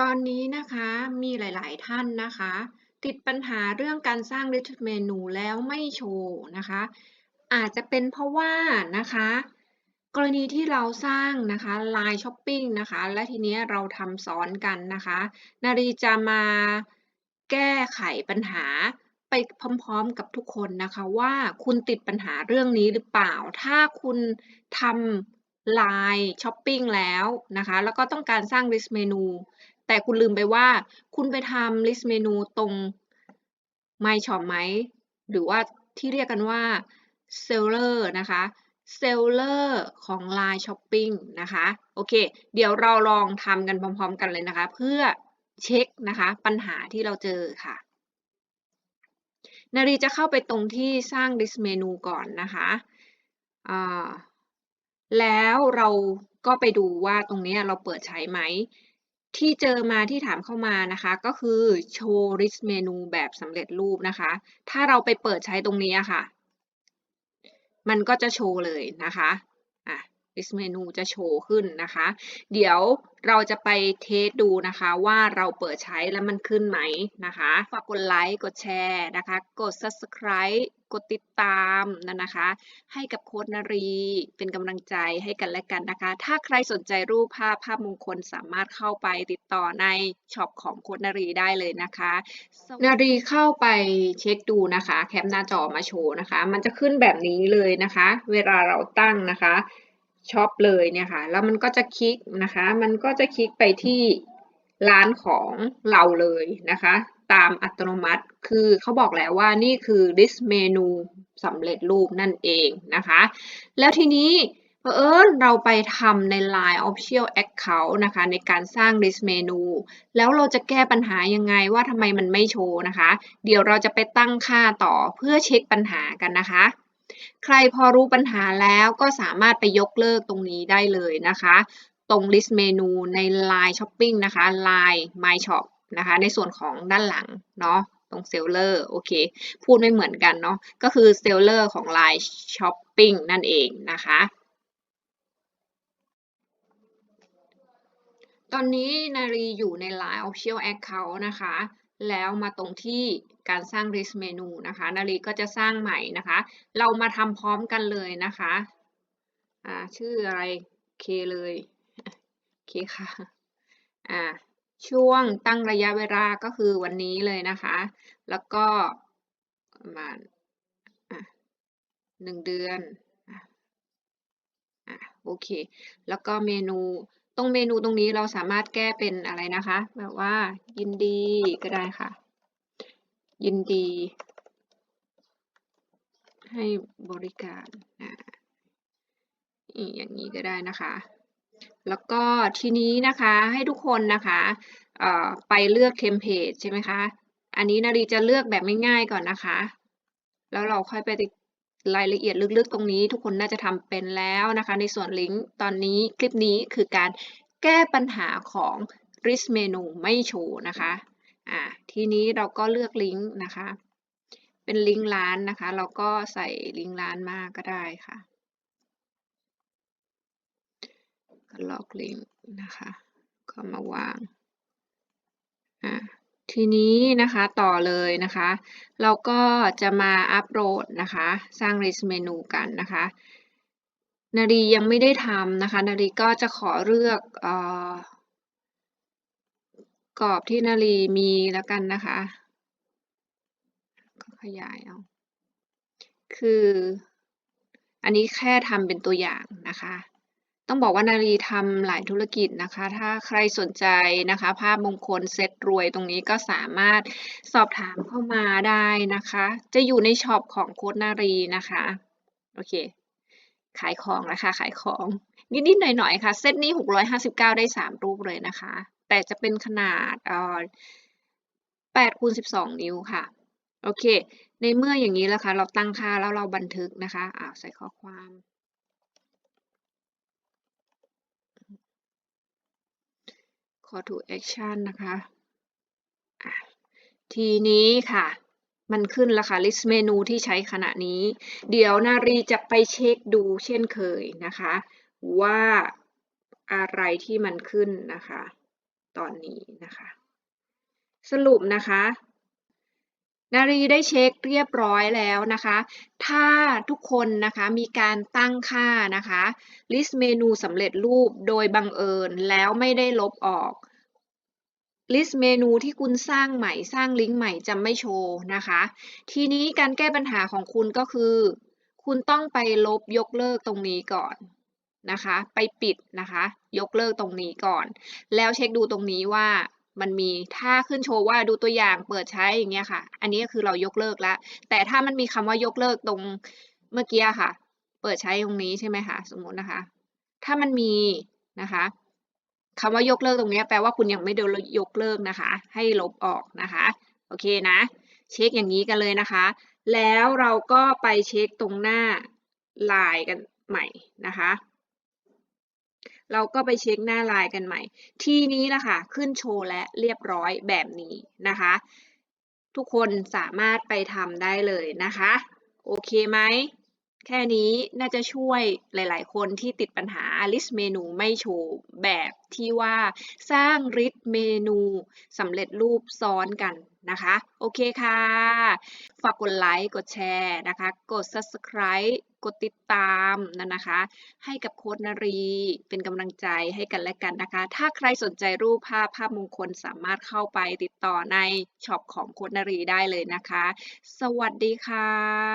ตอนนี้นะคะมีหลายๆท่านนะคะ ติดปัญหาเรื่องการสร้าง list menu แล้วไม่โชว์นะคะ อาจจะเป็นเพราะว่านะคะ กรณีที่เราสร้างนะคะ Line Shopping นะคะ และทีนี้เราทำซ้อนกันนะคะ นารีจะมาแก้ไขปัญหาไปพร้อมๆกับทุกคนนะคะว่าคุณติดปัญหาเรื่องนี้หรือเปล่า ถ้าคุณทำ Line Shopping แล้วนะคะ แล้วก็ต้องการสร้าง list menu แต่คุณลืมไปว่า คุณไปทำ list menu ตรง My Shop ไหม หรือว่าที่เรียกกันว่า Seller นะคะ Seller ของ Line Shopping นะคะ โอเค เดี๋ยวเราลองทำกันพร้อมๆกันเลยนะคะ เพื่อเช็คนะคะปัญหาที่เราเจอค่ะ นารีจะเข้าไปตรงที่สร้าง list menu ก่อนนะคะแล้วเราก็ไปดูว่าตรงนี้เราเปิดใช้ไหม ที่เจอมาที่ถามเข้ามานะคะ ก็คือโชว์ริชเมนูแบบสำเร็จรูปนะคะ ถ้าเราไปเปิดใช้ตรงนี้อะค่ะ มันก็จะโชว์เลยนะคะ อะ list menu จะโชว์ขึ้นนะคะ เดี๋ยวเราจะไปเทสดูนะคะว่าเราเปิดใช้แล้วมันขึ้นไหมนะคะฝากกดไลค์กดแชร์นะคะ กด subscribe กดติดตามนะนะคะ ให้กับโค้ดนารีเป็นกำลังใจให้กันและกันนะคะ ถ้าใครสนใจรูปภาพภาพมงคลสามารถเข้าไปติดต่อในช็อปของโค้ดนารีได้เลยนะคะนารีเข้าไปเช็คดูนะคะ แคปหน้าจอมาโชว์นะคะ มันจะขึ้นแบบนี้เลยนะคะ เวลาเราตั้งนะคะ ช็อปเลยเนี่ยค่ะ แล้วมันก็จะคลิกนะคะ มันก็จะคลิกไปที่ร้านของเราเลยนะคะ ตามอัตโนมัติ คือเขาบอกแล้วว่านี่คือ list menu สำเร็จรูปนั่นเองนะคะ แล้วทีนี้เผอิญเราไปทำใน Line Official Account นะคะ ในการสร้าง list menu แล้วเราจะแก้ปัญหายังไงว่าทำไมมันไม่โชว์นะคะ เดี๋ยวเราจะไปตั้งค่าต่อเพื่อเช็คปัญหากันนะคะ ใครพอรู้ปัญหาแล้วก็สามารถไปยกเลิกตรงนี้ได้เลยนะคะ ตรง list menu ใน Line Shopping นะคะ Line My Shop นะคะ ในส่วนของด้านหลังเนาะตรง Seller โอเค พูดไม่เหมือนกันเนาะก็คือ Seller ของ Line Shopping นั่นเองนะคะตอนนี้นารีอยู่ใน Line Official Account นะคะ แล้วมาตรงที่การสร้าง list menu นะคะ นารีก็จะสร้างใหม่นะคะ เรามาทำพร้อมกันเลยนะคะอ่าชื่ออะไรเคเลยเคค่ะอ่าช่วงตั้งระยะเวลาก็คือวันนี้เลยนะคะ แล้วก็ประมาณหนึ่งเดือนอะโอเค แล้วก็เมนู ตรงเมนูตรงนี้เราสามารถแก้เป็นอะไรนะคะ แบบว่า ยินดีก็ได้ค่ะ ยินดี ให้บริการอ่าอย่างนี้ก็ได้นะคะ แล้วก็ทีนี้นะคะให้ทุกคนนะคะไปเลือกเทมเพลตใช่ไหมคะ อันนี้นารีจะเลือกแบบไม่ง่ายก่อนนะคะ แล้วเราค่อยไป รายละเอียดลึกๆ ตรงนี้ทุกคนน่าจะทำเป็นแล้วนะคะ ในส่วนลิงก์ตอนนี้คลิปนี้คือการแก้ปัญหาของ list menu ไม่โชว์นะคะอ่าทีนี้เราก็เลือกลิงก์นะคะ เป็นลิงก์ร้านนะคะ เราก็ใส่ลิงก์ร้านมาก็ได้ค่ะก็ล็อกลิงก์นะคะ ก็มาวางอ่า ทีนี้นะคะต่อเลยนะคะ เราก็จะมาอัปโหลดนะคะ สร้าง list menu กันนะคะ นารียังไม่ได้ทำนะคะ นารีก็จะขอเลือกอกรอบที่นารีมีแล้วกันนะคะ ก็ขยายเอาคือ อันนี้แค่ทำเป็นตัวอย่างนะคะ ต้องบอกว่านารีทำหลายธุรกิจนะคะ ถ้าใครสนใจนะคะ ภาพมงคลเซตรวยตรงนี้ก็สามารถสอบถามเข้ามาได้นะคะ จะอยู่ในช็อปของโค้ดนารีนะคะ โอเค ขายของนะคะ ขายของ นิดๆหน่อยๆค่ะ เซตนี้ 659 ได้ 3 รูปเลยนะคะ แต่จะเป็นขนาดเอ่อ8คูณ12 นิ้วค่ะ โอเค ในเมื่ออย่างนี้แล้วค่ะ เราตั้งค่าแล้วเราบันทึกนะคะอ้าวใส่ข้อความ call to action นะคะ ทีนี้ค่ะ มันขึ้นแล้วค่ะ list เมนูที่ใช้ขณะนี้ เดี๋ยวนารีจะไปเช็คดูเช่นเคยนะคะ ว่าอะไรที่มันขึ้นนะคะ ตอนนี้นะคะ สรุปนะคะ นารีได้เช็คเรียบร้อยแล้วนะคะ ถ้าทุกคนนะคะมีการตั้งค่านะคะ list เมนูสำเร็จรูปโดยบังเอิญแล้วไม่ได้ลบออก list เมนูที่คุณสร้างใหม่สร้างลิงก์ใหม่จะไม่โชว์นะคะ ทีนี้การแก้ปัญหาของคุณก็คือ คุณต้องไปลบยกเลิกตรงนี้ก่อนนะคะ ไปปิดนะคะ ยกเลิกตรงนี้ก่อน แล้วเช็คดูตรงนี้ว่า มันมีถ้าขึ้นโชว์ว่าดูตัวอย่างเปิดใช้อย่างเงี้ยค่ะ อันนี้ก็คือเรายกเลิกแล้ว แต่ถ้ามันมีคำว่ายกเลิกตรงเมื่อกี้ค่ะ เปิดใช้ตรงนี้ใช่ไหมคะสมมตินะคะ ถ้ามันมีนะคะคำว่ายกเลิกตรงนี้แปลว่าคุณยังไม่ได้ยกเลิกนะคะ ให้ลบออกนะคะ โอเคนะ เช็คอย่างนี้กันเลยนะคะ แล้วเราก็ไปเช็คตรงหน้าลายกันใหม่นะคะ เราก็ไปเช็คหน้าไลายกันใหม่ ทีนี้ละค่ะขึ้นโชว์และเรียบร้อยแบบนี้นะคะ ทุกคนสามารถไปทำได้เลยนะคะ โอเคไหมแค่นี้น่าจะช่วยหลาย ๆ คนที่ติดปัญหา list เมนูไม่โชว์แบบที่ว่าสร้าง list เมนูสำเร็จรูปซ้อนกันนะคะ โอเคค่ะ ฝากกดไลค์ กดแชร์นะคะ กด subscribe กดติดตามนั่นนะคะ ให้กับโค้ดนารี เป็นกำลังใจให้กันและกันนะคะ ถ้าใครสนใจรูปภาพภาพมงคลสามารถเข้าไปติดต่อในช็อปของโค้ดนารีได้เลยนะคะ สวัสดีค่ะ